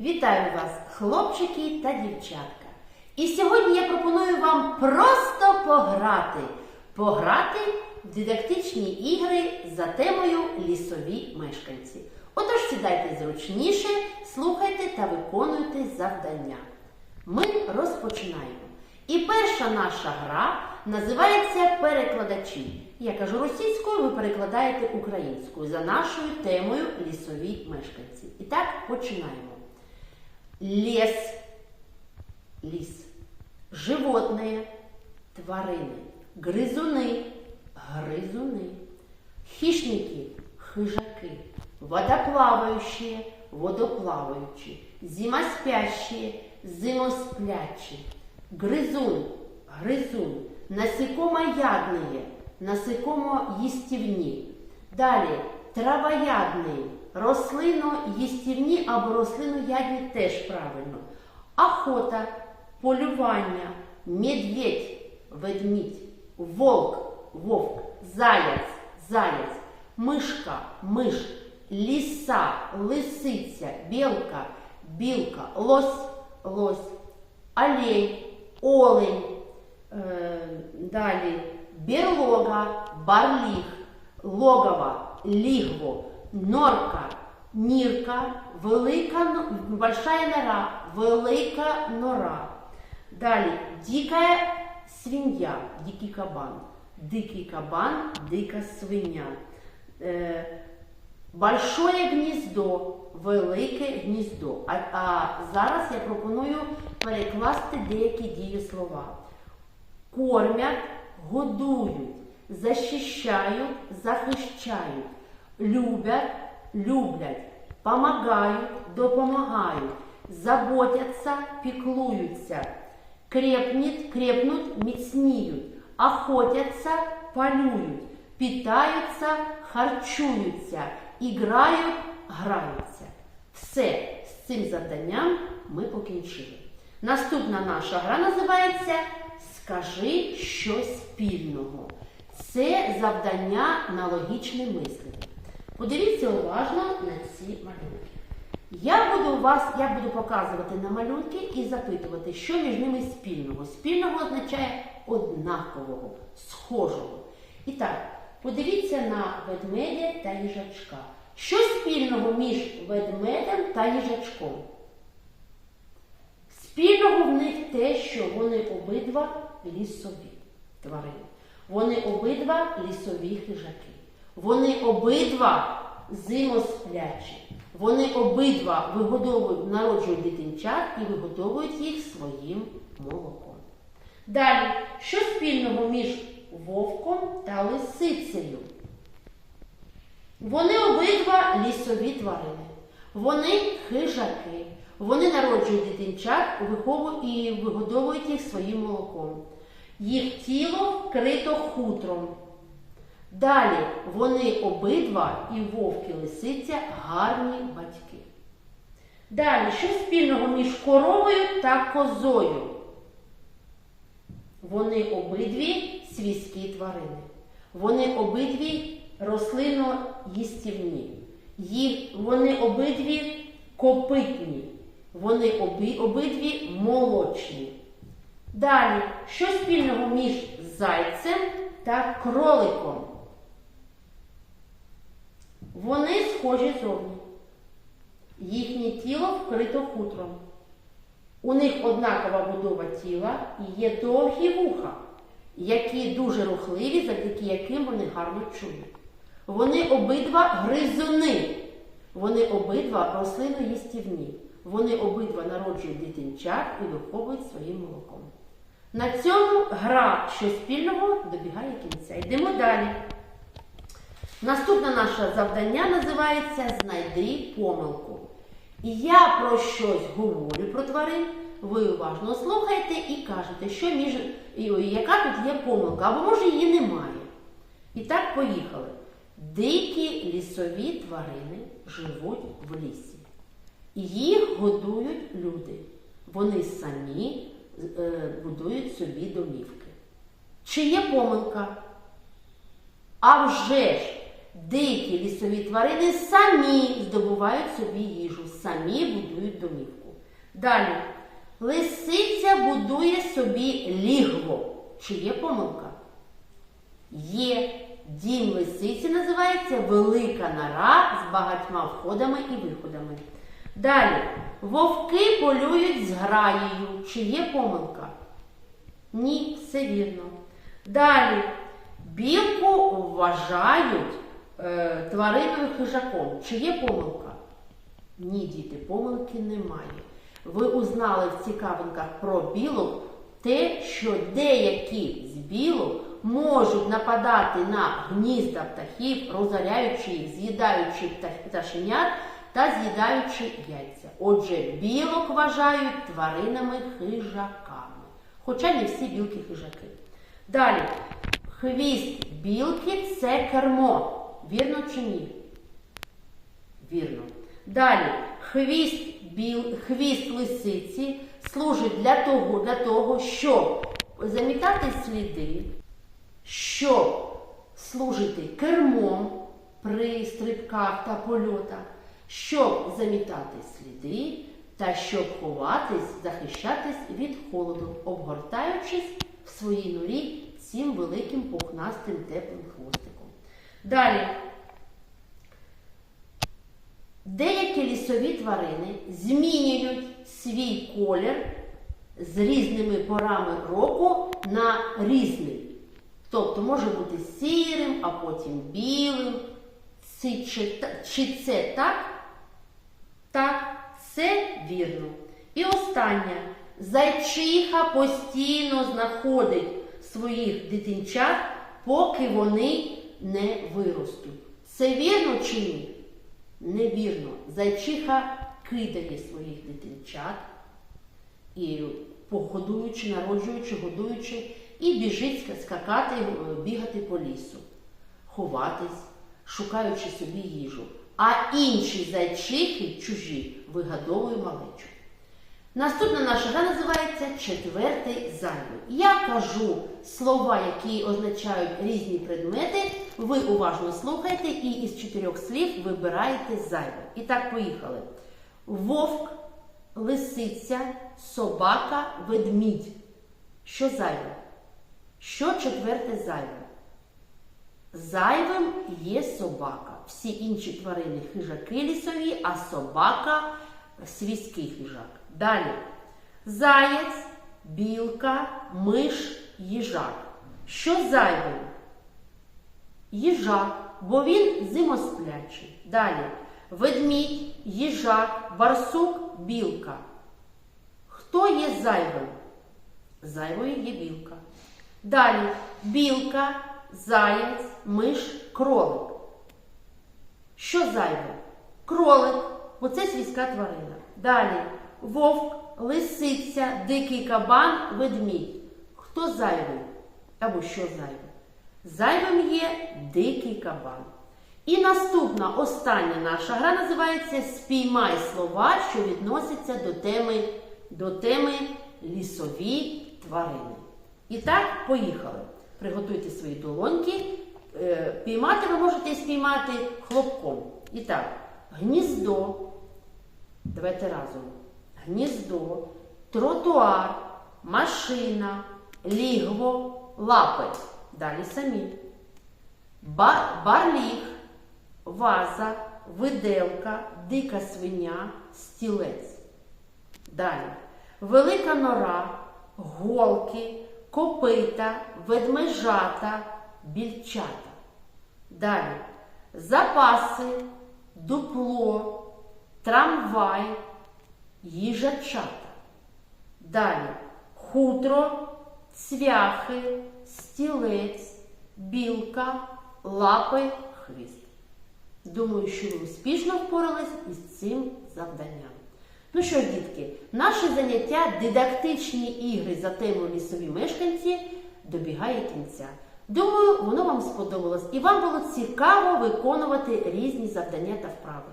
Вітаю вас, хлопчики та дівчатка. І сьогодні я пропоную вам просто пограти. Пограти в дидактичні ігри за темою лісові мешканці. Отож сідайте зручніше, слухайте та виконуйте завдання. Ми розпочинаємо. І перша наша гра називається Перекладачі. Я кажу російською, ви перекладаєте українською за нашою темою лісові мешканці. І так починаємо. Лес, ліс, животные, тварини, гризуни, гризуни, хищники, хижаки, водоплавающие, водоплаваючі, зимоспящие, зимосплячі, гризун, гризун, насекомоядные, насекомоїстівні. Далі травоядний, рослиноїстівні або рослиноядні теж правильно. Охота, полювання, медведь, ведмідь, волк, вовк, заяць, заяць, мишка, миш, ліса, лисиця, білка, білка, лось, лось, олень, олень. Е, далі берлога, барліг, логово, лігво, норка, нірка, велика, большая нора, велика нора. Далі дикая свинья, дикий кабан, дикий кабан, дика свиня. Е, Большое гніздо, велике гніздо. А, а зараз я пропоную перекласти деякі дієслова. Кормять, годують, захищають, захищають, любять, люблять, помагають, допомагають, заботяться, піклуються, крепнуть, крепнуть, міцніють, охотяться, полюють, питаються, харчуються, іграють, граються. Все з цим завданням ми покінчили. Наступна наша гра називається Скажи щось спільного. Це завдання на логічне мислення. Подивіться уважно на ці малюнки. Я буду вас, я буду показувати на малюнки і запитувати, що між ними спільного. Спільного означає однакового, схожого. І так, подивіться на ведмедя та їжачка. Що спільного між ведмедем та їжачком? Спільного в них те, що вони обидва лісові тварини. Вони обидва лісові хижаки. Вони обидва зимосплячі. Вони обидва вигодовують, народжують дитинчат і вигодовують їх своїм молоком. Далі, що спільного між вовком та лисицею? Вони обидва лісові тварини. Вони хижаки. Вони народжують дитинчат і вигодовують їх своїм молоком. Їх тіло вкрито хутром. Далі вони обидва, і вовк, і лисиця, гарні батьки. Далі, що спільного між коровою та козою? Вони обидві свійські тварини. Вони обидві рослиноїстівні. Вони обидві копитні. Вони оби, обидві молочні. Далі, що спільного між зайцем та кроликом? Вони схожі зовні. Їхнє тіло вкрито хутром. У них однакова будова тіла і є довгі вуха, які дуже рухливі, завдяки яким вони гарно чують. Вони обидва гризуни. Вони обидва рослиноїстівні. Вони обидва народжують дитинчат і виховують своїм молоком. На цьому гра що спільного добігає кінця. Йдемо далі. Наступне наше завдання називається Знайди помилку. І я про щось говорю про тварин, ви уважно слухаєте і кажете, що між, яка тут є помилка, або може її немає. І так поїхали. Дикі лісові тварини живуть в лісі. Їх годують люди. Вони самі е, будують собі домівки. Чи є помилка? А вже ж Дикі лісові тварини самі здобувають собі їжу, самі будують домівку. Далі. Лисиця будує собі лігво. Чи є помилка? Є. Дім лисиці називається велика нора з багатьма входами і виходами. Далі. Вовки полюють з граєю. Чи є помилка? Ні, все вірно. Далі. Білку вважають е, твариною хижаком. Чи є помилка? Ні, діти, помилки немає. Ви узнали в цікавинках про білок те, що деякі з білок можуть нападати на гнізда птахів, розоряючи їх, з'їдаючи пташенят та з'їдаючи яйця. Отже, білок вважають тваринами хижаками. Хоча не всі білки хижаки. Далі. Хвіст білки це кермо. Вірно чи ні? Вірно. Далі, хвіст, біл, хвіст лисиці служить для того, для того, щоб замітати сліди, щоб служити кермом при стрибках та польотах, щоб замітати сліди та щоб ховатись, захищатись від холоду, обгортаючись в своїй норі цим великим пухнастим теплим хвостиком. Далі. Деякі лісові тварини змінюють свій колір з різними порами року на різний. Тобто може бути сірим, а потім білим. Чи, чи, чи це так? Так, це вірно. І останнє. Зайчиха постійно знаходить своїх дитинчат, поки вони не виростуть. Це вірно чи ні? Невірно. Зайчиха кидає своїх дитинчат і погодуючи, народжуючи, годуючи, і біжить скакати, е, бігати по лісу, ховатись, шукаючи собі їжу. А інші зайчихи чужі вигадовують малечу. Наступна наша гра називається четвертий зайвий. Я кажу слова, які означають різні предмети. Ви уважно слухайте і із чотирьох слів вибираєте зайве. І так, поїхали. Вовк, лисиця, собака, ведмідь. Що зайве? Що четверте зайве? Зайвим є собака. Всі інші тварини хижаки лісові, а собака свійський хижак. Далі. Заєць, білка, миш, їжак. Що зайвим? Їжак, бо він зимосплячий. Далі. Ведмідь, їжак, барсук, білка. Хто є зайвим? Зайвою є білка. Далі білка, заєць, миш, кролик. Що зайве? Кролик, бо це свійська тварина. Далі вовк, лисиця, дикий кабан, ведмідь. Хто зайвий? Або що зайве? Зайвим є дикий кабан. І наступна, остання наша гра називається Спіймай слова, що відносяться до теми, до теми лісові тварини. І так, поїхали. Приготуйте свої долоньки. Е, Піймати ви можете спіймати хлопком. І так, гніздо. Давайте разом. Гніздо, тротуар, машина, лігво, лапи. Далі самі. Ба- барліг, ваза, виделка, дика свиня, стілець. Далі. Велика нора, голки, копита, ведмежата, більчата. Далі. Запаси, дупло, трамвай, їжачата. Далі. Хутро, цвяхи, стілець, білка, лапи, хвіст. Думаю, що ви успішно впорались із цим завданням. Ну що дітки, наше заняття дидактичні ігри за темою лісові мешканці добігає кінця. Думаю, воно вам сподобалось і вам було цікаво виконувати різні завдання та вправи.